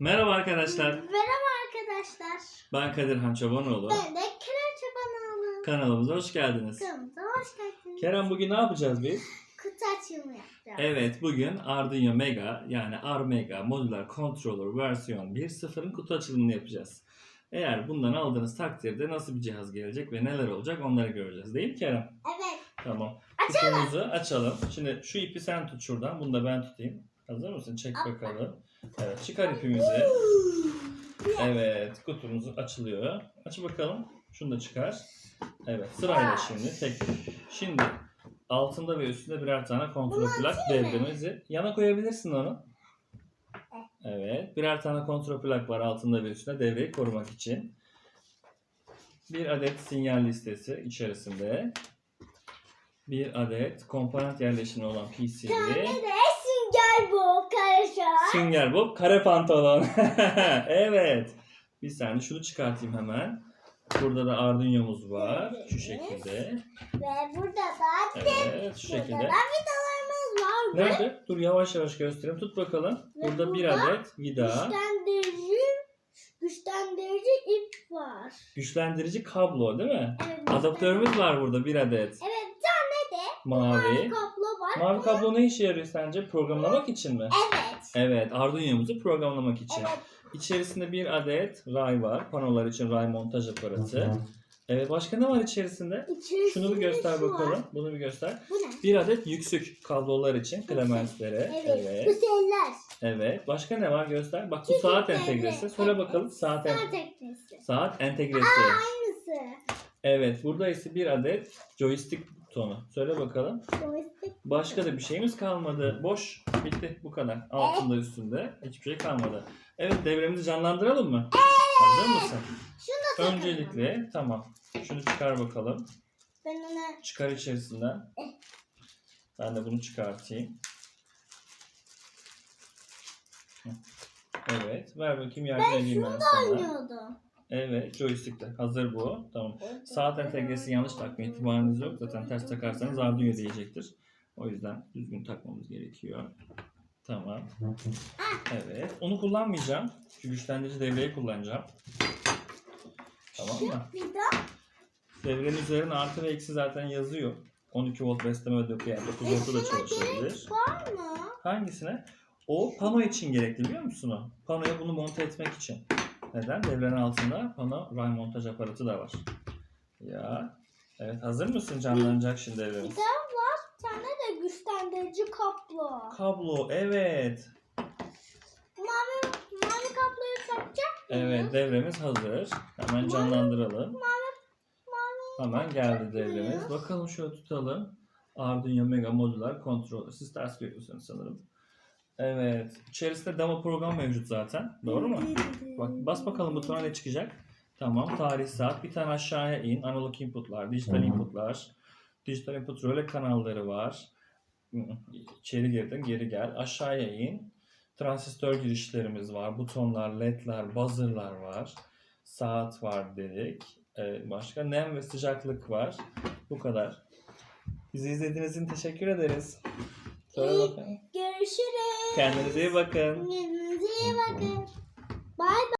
Merhaba arkadaşlar. Merhaba arkadaşlar. Ben Kadirhan Çobanoğlu. Ben de Kerem Çobanoğlu. Kanalımıza hoş geldiniz. Kanalımıza hoş geldiniz. Kerem bugün ne yapacağız biz? Kutu açılımı yapacağız. Evet bugün Arduino Mega yani ARMega Modular Controller versiyon 1.0'ın kutu açılımını yapacağız. Eğer bundan aldığınız takdirde nasıl bir cihaz gelecek ve neler olacak onları göreceğiz değil mi Kerem? Evet. Tamam. Açalım. Kutumuzu açalım. Şimdi şu ipi sen tut şuradan. Bunu da ben tutayım. Hazır mısın? Çek bakalım. Evet çıkar ipimizi. Evet kutumuzu açılıyor. Aç bakalım. Şunu da çıkar. Evet sırayla şimdi tek. Şimdi altında ve üstünde birer tane kontrol plak devremizi. Yana koyabilirsin onu. Evet birer tane kontrol plak var altında ve üstünde devreyi korumak için. Bir adet sinyal listesi içerisinde. Bir adet komponent yerleşimi olan PCB. Tane de sünger bu Sünger Bob kare pantolon. evet. Bir saniye şunu çıkartayım hemen. Burada da Arduino'muz var. Şu şekilde. Ve burada da Evet şu burada da şekilde. vidalarımız var. Nerede? Dur yavaş yavaş göstereyim. Tut bakalım. Ve Burada bir burada adet vida. güçlendirici, güçlendirici ip var. Güçlendirici kablo değil mi? Evet. Adaptörümüz var burada bir adet. Evet bir tane de Mavi. kablo var. Mavi kablo ne işe yarıyor sence? Programlamak için mi? Evet. Evet Arduino'muzu programlamak için. Evet. İçerisinde bir adet ray var. Panolar için ray montaj aparatı. Evet başka ne var içerisinde? İçerisinde Şunu bir göster şu var. bakalım. Bunu bir göster. Bu ne? Bir adet yüksük kablolar için klementlere. Evet. Evet. Bu seller. Evet. Başka ne var göster. Bak bu saat devre. entegresi. Söyle Evet. bakalım. Saat, en- Saat teknesi. saat entegresi. Aynısı. Evet. Burada ise bir adet joystick butonu. Söyle bakalım. Başka da bir şeyimiz kalmadı. Boş. Bitti. Bu kadar. Altında üstünde. Hiçbir şey kalmadı. Evet devremizi canlandıralım mı? Hazır mısın? Şunu da. Öncelikle tamam. Şunu çıkar bakalım. Ben ona Çıkar içerisinden. Ben de bunu çıkartayım. Evet. Ver bakayım yardım Ben edeyim ben şunu sana. oynuyordum. Evet. Joystick'te. Hazır bu. Tamam. Saat entegresi yanlış takma ihtimaliniz yok. Zaten ters takarsanız Arduino diyecektir. O yüzden düzgün takmamız gerekiyor. Tamam. Evet. Onu kullanmayacağım. Şu güçlendirici devreyi kullanacağım. Tamam mı? Devrenin üzerine artı ve eksi zaten yazıyor. 12 volt besleme ödülü yani 9 voltta da çalışabilir. var mı? Hangisine? O pano için gerekli biliyor musun o? Panoya bunu monte etmek için. Neden? Devrenin altında pano ray montaj aparatı da var. Ya. Evet hazır mısın? Canlanacak şimdi Bir de var. Bir tane de güçlendirici kablo. Kablo evet. Mavi, mavi kabloyu takacak mıyız? Evet devremiz hazır. Hemen canlandıralım. Mavi. Hemen geldi devremiz. Bakalım şöyle tutalım. Arduino Mega Modular Controller. Siz ters görüyorsunuz sanırım. Evet. İçerisinde demo program mevcut zaten. Doğru mu? Bak bas bakalım butona ne çıkacak. Tamam. Tarih saat. Bir tane aşağıya in. Analog inputlar, dijital inputlar. Dijital input röle kanalları var. İçeri girdin, geri gel. Aşağıya in. Transistör girişlerimiz var. Butonlar, ledler, buzzer'lar var. Saat var dedik. Evet, başka nem ve sıcaklık var. Bu kadar. Bizi izlediğiniz için teşekkür ederiz. İyi. bakalım. Görüşürüz. Kendinize iyi bakın. Kendinize iyi bakın. Bye bye.